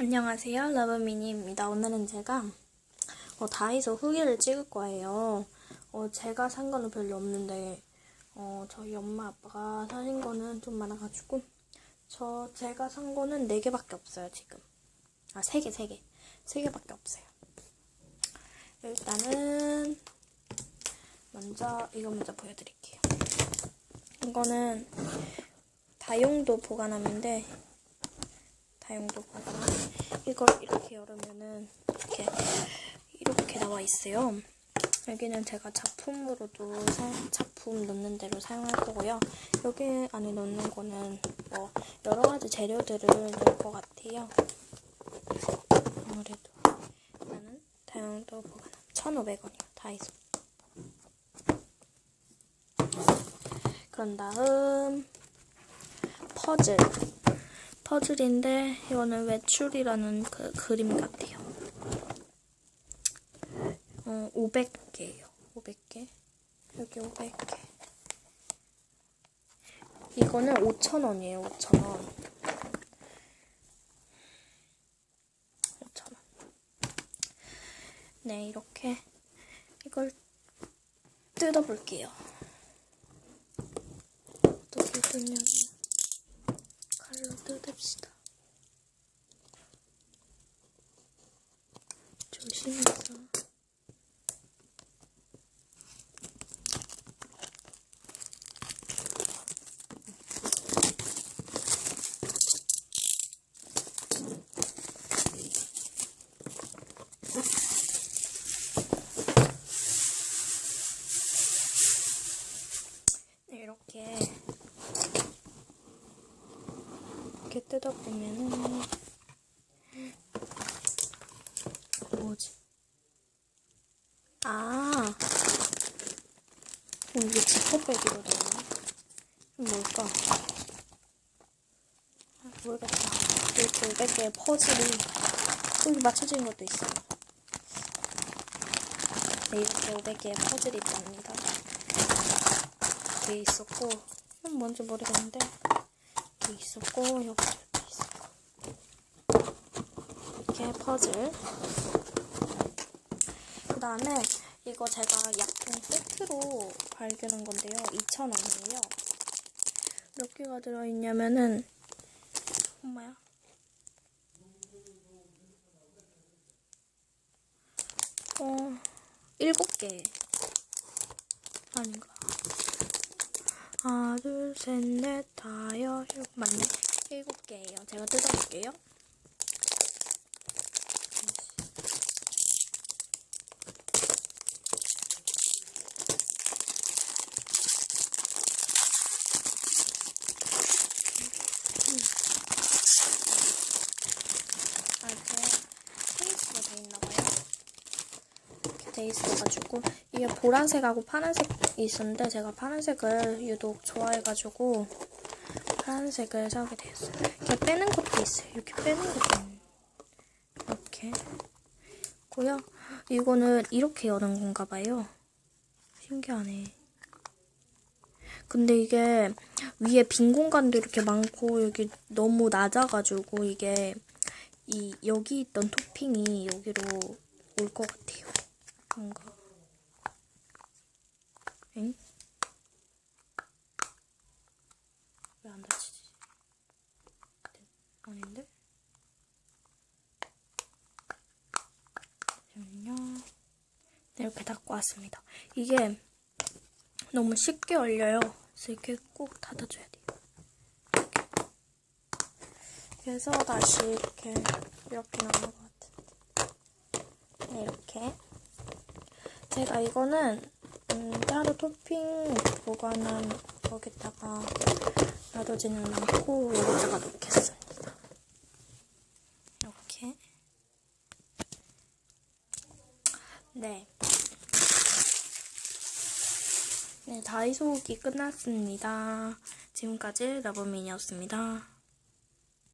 안녕하세요. 러브미니입니다. 오늘은 제가 어, 다이소 후기를 찍을 거예요. 어, 제가 산 거는 별로 없는데 어, 저희 엄마 아빠가 사신 거는 좀 많아가지고 저 제가 산 거는 4개밖에 없어요 지금. 아 3개 3개 3개밖에 없어요. 일단은 먼저 이거 먼저 보여드릴게요. 이거는 다용도 보관함인데 다용도 보관함 이걸 이렇게 열으면은 이렇게 이렇게 나와 있어요. 여기는 제가 작품으로도 사- 작품 넣는 대로 사용할 거고요. 여기 안에 넣는 거는 뭐 여러 가지 재료들을 넣을 것 같아요. 아무래도 나는 다용도 보관함 1,500원이요. 다이소. 그런 다음 퍼즐. 퍼즐인데 이거는 외출이라는 그 그림 같아요. 어, 500개예요. 500개. 여기 500개. 이거는 5,000원이에요. 5,000원. 5,000원. 네, 이렇게 이걸 뜯어볼게요. 어떻게 뜯냐면 뜯읍시다. 조심해서. 네, 이렇게 이렇게 뜯어보면은 뭐지? 아, 어, 이게? 이거 뭘까? 아, 모르겠다. 이렇게 500개의 퍼즐이 여기 맞춰진 것도 있어요. 네, 이렇게 500개의 퍼즐이 있답니다. 이렇게 있었고, 이건 뭔지 모르겠는데, 이렇게 있었고, 여기 이렇게 있었고. 이렇게 퍼즐. 그 다음에 이거 제가 약품 세트로 발견한 건데요. 2,000원이에요. 몇 개가 들어있냐면은, 엄마야. 어, 7개. 아닌가. 하나, 둘, 셋, 넷, 다, 여, 일, 맞네. 일곱 개예요. 제가 뜯어볼게요. 아, 이게 케이스가 돼 있나봐요. 이렇게 돼 있어가지고 이게 보라색하고 파란색이 있었는데 제가 파란색을 유독 좋아해가지고 파란색을 사게 되었어요. 이렇게 빼는 것도 있어요. 이렇게 빼는 것도 있는 이렇게 고요. 이거는 이렇게 여는 건가 봐요. 신기하네. 근데 이게 위에 빈 공간도 이렇게 많고 여기 너무 낮아가지고 이게 이 여기 있던 토핑이 여기로 올 것 같아요. 뭔가. 엥? 왜안 닫히지? 아닌데? 잠시만요. 네, 이렇게 닫고 왔습니다. 이게 너무 쉽게 열려요. 그래서 이렇게 꼭 닫아줘야 돼요. 그래서 다시 이렇게 이렇게 것 같은데. 네, 이렇게. 제가 이거는 음, 따로 토핑 보관한 거기다가 놔두지는 않고 여기다가 놓겠습니다. 이렇게. 네. 네, 다이소 오기 끝났습니다. 지금까지 러브민이었습니다.